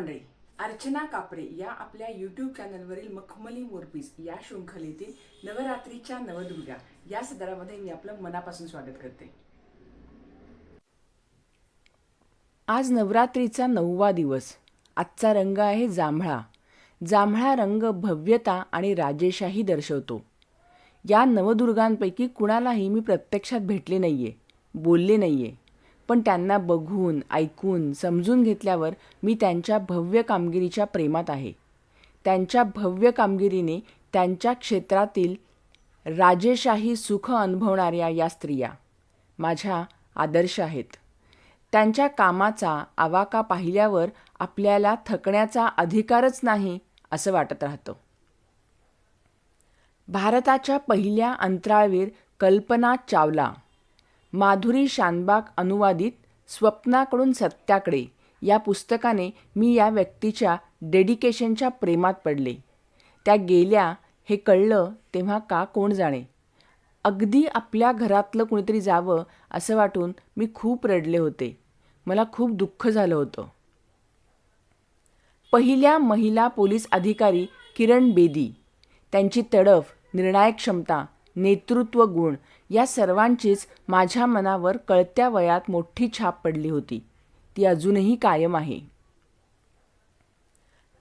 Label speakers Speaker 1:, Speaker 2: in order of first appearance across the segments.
Speaker 1: मंडळी अर्चना कापरे या आपल्या यूट्यूब चॅनलवरील मखमली मोरपीस या शृंखलेतील नवरात्रीच्या नवदुर्गा या सदरामध्ये मी आपलं मनापासून स्वागत करते. आज नवरात्रीचा नववा दिवस. आजचा रंग आहे जांभळा. जांभळा रंग भव्यता आणि राजेशाही दर्शवतो. या नवदुर्गांपैकी कुणालाही मी प्रत्यक्षात भेटले नाहीये बोलले नाहीये. पण त्यांना बघून ऐकून समजून घेतल्यावर मी त्यांच्या भव्य कामगिरीच्या प्रेमात आहे. त्यांच्या भव्य कामगिरीने त्यांच्या क्षेत्रातील राजेशाही सुख अनुभवणाऱ्या या स्त्रिया माझ्या आदर्श आहेत. त्यांच्या कामाचा आवाका पाहिल्यावर आपल्याला थकण्याचा अधिकारच नाही असं वाटत राहतं. भारताच्या पहिल्या अंतराळवीर कल्पना चावला माधुरी शानबाग अनुवादित स्वप्नाकडून सत्याकडे या पुस्तकाने मी या व्यक्तीच्या डेडिकेशनच्या प्रेमात पडले. त्या गेल्या हे कळलं तेव्हा का कोण जाणे. अगदी आपल्या घरातलं कुणीतरी जावं असं वाटून मी खूप रडले होते. मला खूप दुःख झालं होतं. पहिल्या महिला पोलीस अधिकारी किरण बेदी. त्यांची तडफ निर्णायक क्षमता नेतृत्व गुण या सर्वांचीच माझ्या मनावर कळत्या वयात मोठी छाप पडली होती. ती अजूनही कायम आहे.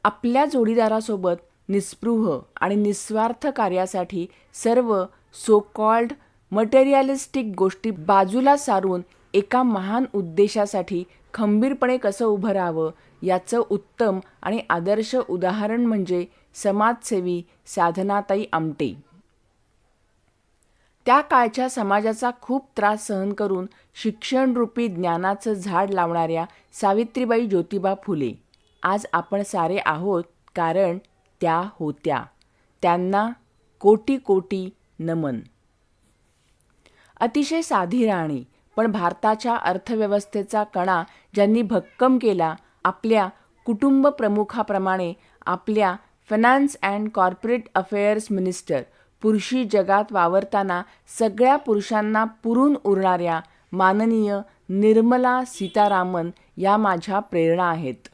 Speaker 1: आपल्या जोडीदारासोबत निस्पृह आणि निस्वार्थ कार्यासाठी सर्व सो कॉल्ड मटेरियलिस्टिक गोष्टी बाजूला सारून एका महान उद्देशासाठी खंबीरपणे कसं उभं राहावं याचं उत्तम आणि आदर्श उदाहरण म्हणजे समाजसेवी साधनाताई आमटे. त्या काळच्या समाजाचा खूप त्रास सहन करून शिक्षणरूपी ज्ञानाचं झाड लावणाऱ्या सावित्रीबाई ज्योतिबा फुले. आज आपण सारे आहोत कारण त्या होत्या. त्यांना कोटी कोटी नमन. अतिशय साधी राहणी पण भारताच्या अर्थव्यवस्थेचा कणा ज्यांनी भक्कम केला आपल्या कुटुंब प्रमुखाप्रमाणे आपल्या finance and corporate affairs minister पुरुषी जगात वावरताना सगळ्या पुरुषांना पुरून उरणाऱ्या माननीय निर्मला सीतारामन या माझ्या प्रेरणा आहेत.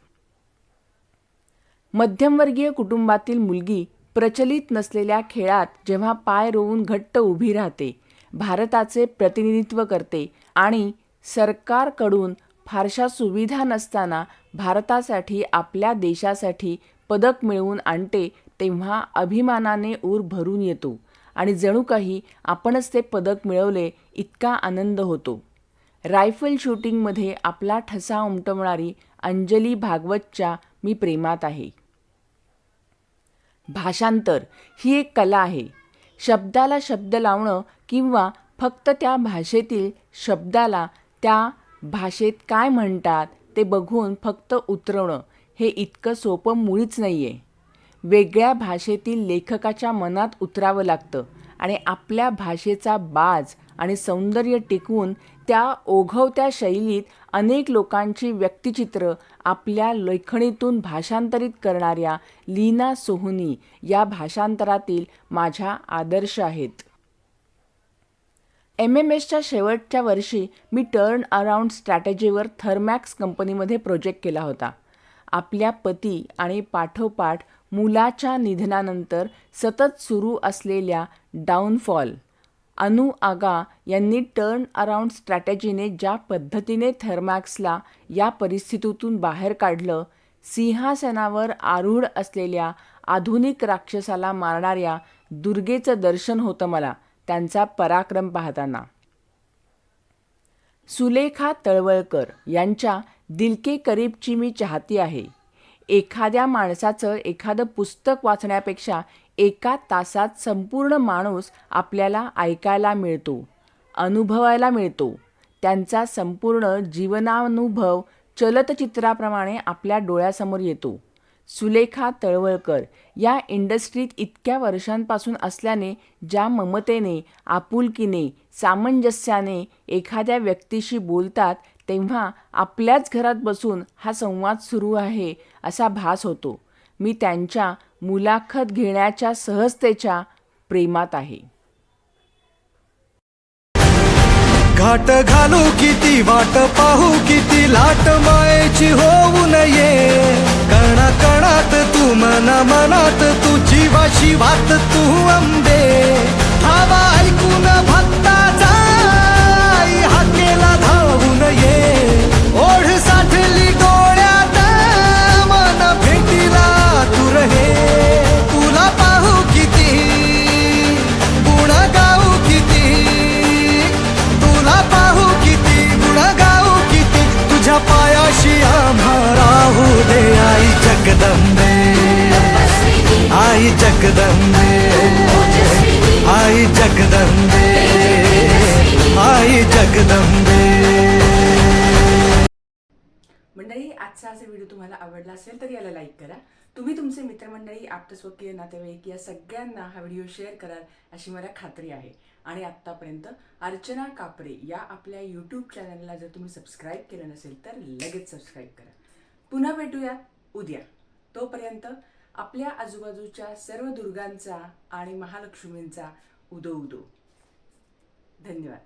Speaker 1: मध्यमवर्गीय कुटुंबातील मुलगी प्रचलित नसलेल्या खेळात जेव्हा पाय रोवून घट्ट उभी राहते भारताचे प्रतिनिधित्व करते आणि सरकारकडून फारशा सुविधा नसताना भारतासाठी आपल्या देशासाठी पदक मिळवून आणते तेव्हा अभिमानाने ऊर भरून येतो आणि जणू काही आपणच ते पदक मिळवले इतका आनंद होतो. रायफल शूटिंगमध्ये आपला ठसा उमटवणारी अंजली भागवतच्या मी प्रेमात आहे. भाषांतर ही एक कला आहे. शब्दाला शब्द लावणं किंवा फक्त त्या भाषेतील शब्दाला त्या भाषेत काय म्हणतात ते बघून फक्त उतरवणं हे इतकं सोपं मुळीच नाही आहे वेगळ्या भाषेतील लेखकाच्या मनात उतरावं लागतं आणि आपल्या भाषेचा बाज आणि सौंदर्य टिकवून त्या ओघवत्या शैलीत अनेक लोकांची व्यक्तिचित्र आपल्या लेखणीतून भाषांतरित करणाऱ्या लीना सोहनी या भाषांतरातील माझ्या आदर्श आहेत. एम एम एसच्या शेवटच्या वर्षी मी टर्न अराउंड स्ट्रॅटेजीवर थर्मॅक्स कंपनीमध्ये प्रोजेक्ट केला होता. आपल्या पती आणि पाठोपाठ मुलाच्या निधनानंतर सतत सुरू असलेल्या डाऊनफॉल अनु आगा यांनी टर्न अराउंड स्ट्रॅटेजीने ज्या पद्धतीने थर्मॅक्सला या परिस्थितीतून बाहेर काढलं सिंहासनावर आरूढ असलेल्या आधुनिक राक्षसाला मारणाऱ्या दुर्गेचं दर्शन होतं मला त्यांचा पराक्रम पाहताना. सुलेखा तळवळकर यांच्या दिलके करीबची मी चाहती आहे. एखाद्या माणसाचं एखादं पुस्तक वाचण्यापेक्षा एका तासात संपूर्ण माणूस आपल्याला ऐकायला मिळतो अनुभवायला मिळतो. त्यांचा संपूर्ण जीवनानुभव चलतचित्राप्रमाणे आपल्या डोळ्यासमोर येतो. सुलेखा तळवळकर या इंडस्ट्रीत इतक्या वर्षांपासून असल्याने ज्या ममतेने आपुलकीने सामंजस्याने एखाद्या व्यक्तीशी बोलतात तेव्हा आपल्याच घरात बसून हा संवाद सुरू आहे असा भास होतो. मी त्यांच्या मुलाखत घेण्याच्या सहजतेच्या प्रेमात आहे.
Speaker 2: घाट घालू किती वाट पाहू किती लाट मायेची होऊ नये. कणाकणात तू मना मनात तू जीवा शिवात तू अंब आई जगदंबे आई जगदंबे आई जगदंबे
Speaker 1: मंडळी आजचा असा व्हिडिओ तुम्हाला आवडला असेल तर याला लाईक करा. तुम्ही तुमचे मित्रमंडळी आप्तस्वकीय नातेवाईक या सगळ्यांना हा व्हिडिओ शेअर कराल अशी मला खात्री आहे. आणि आत्तापर्यंत अर्चना कापरे या आपल्या यूट्यूब चॅनलला जर तुम्ही सबस्क्राईब केलं नसेल तर लगेच सबस्क्राईब करा. पुन्हा भेटूया उद्या. तोपर्यंत आपल्या आजूबाजूच्या सर्व दुर्गांचा आणि महालक्ष्मींचा उदो उदो. धन्यवाद.